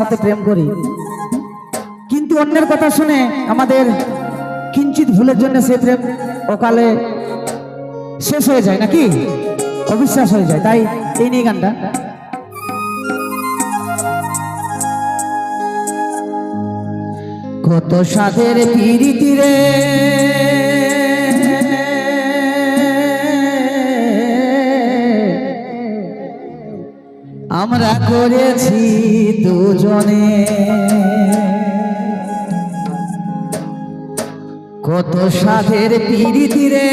সাথে প্রেম করি। কিন্তু অন্যের কথা শুনে আমাদের কিঞ্চিত ভুলের জন্য সে প্রেম অকালে শেষ হয়ে যায় নাকি? অবিশ্বাস হয়ে যায়। তাই এই নিয়ে গানটা। কত সাধের পিরিতি আমরা করেছি দুজনে। কত সাধের পিরিতি রে।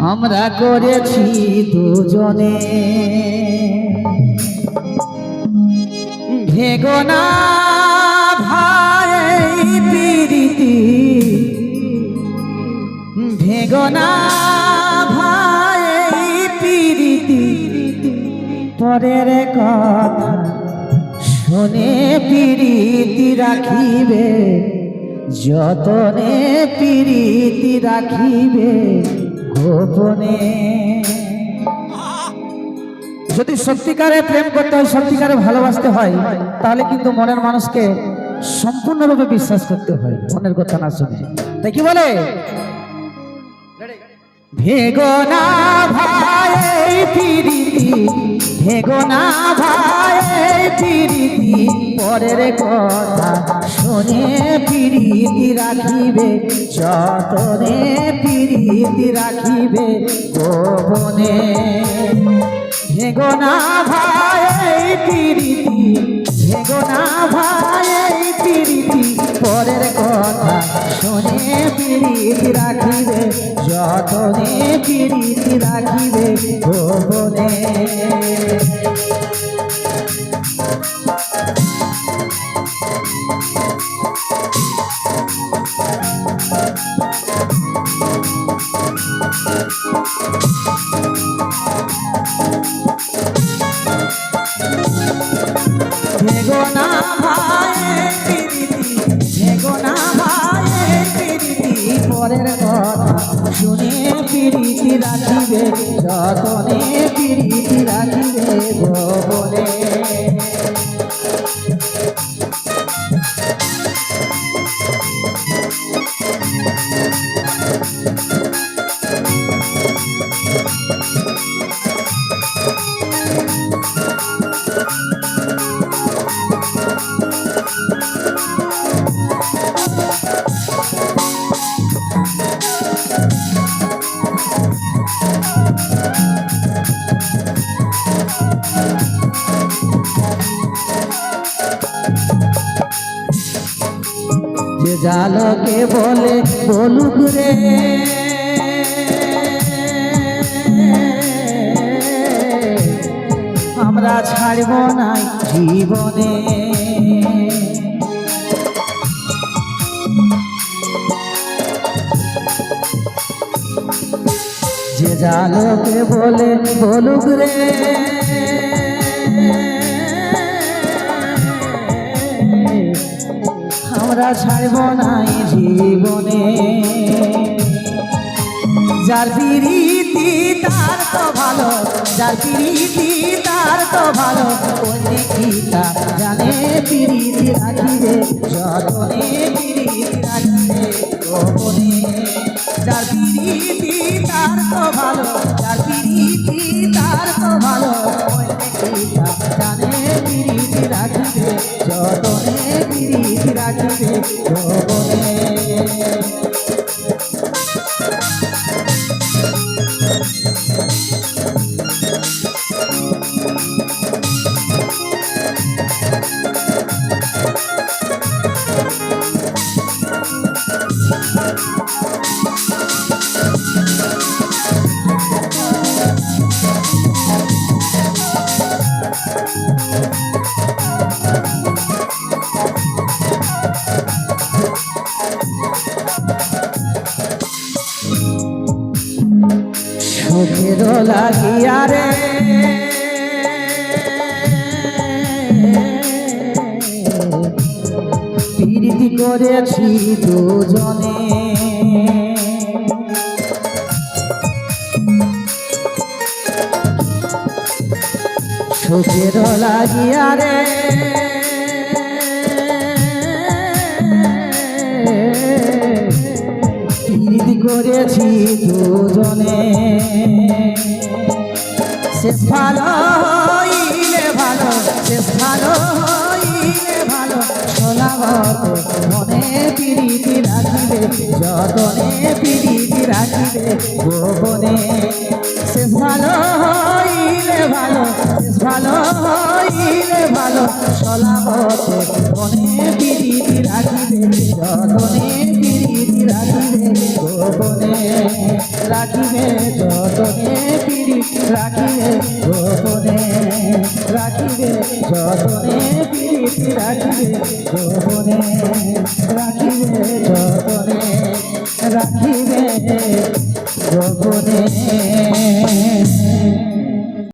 আমরা করেছি দুজনে। ভেগো না ভাই পিরিতি। ভেগো ভাই, পিরিতি পরের কথা শোনে পিরিতি রাখিবে, যতনে পিরিতি রাখিবে গোপনে। যদি সত্যিকারে প্রেম করতে হয়, সত্যিকারে ভালোবাসতে হয়, তাহলে কিন্তু মনের মানুষকে সম্পূর্ণরূপে বিশ্বাস করতে হয়, মনের কথা না শুনে। তাই কি বলে? ভেগো না ভাই পিরিতি ভেগো ভাই পিরিতি পরের কথা শুনে পিরিতি রাখিবে, যতনে পিরিতি রাখিবে গোপনে। ভেগো না ভাই পিরিতি ভেগো না ভাই পিরিতি পরের কথা শুনে পিড়িতি রাখিবে যতনে পিড়িতি রাখিবে গোপনে শুনে পিরিতি রাখিবে যতনে পিরিতি রাখিবে গোপনে। জালকে বলে বলুক রে। আমরা ছাড়ব না জীবনে। যে জালকে বলে বলুক রে। আমরা ছাড়ব নাই জীবনে। যার পিরিতি, তার তো ভালো, যার পিরিতি, তার তো ভালো কি জানে পিরিতি রাখিবে, যতনে পিরিতি রাখিবে গোপনে যার পিরিতি, তার তো ভালো, যার পিরিতি, তার তো ভালো কি জানে যতনে পিরিতি রাখিবে সুখের লাগিয়া রে। প্রীতি করেছি দুজনে। সুখের লাগিয়া রে। করেছি দুজনে। শেষ ভালো হইলে ভালো, শেষ ভালো হইলে ভালো। সোলাবতে মনে পিড়িতি রাখিবে, যতনে পিড়িতি রাখিবে গোপনে। শেষ ভালো হইলে ভালো, শেষ ভালো হইলে ভালো সোলাবতে রাখিবে যতনে পিড়ি রাখিবে গোপনে রাখিবে যতনে পিড়ি রাখিবে গোপনে রাখিবে যতনে রাখিবে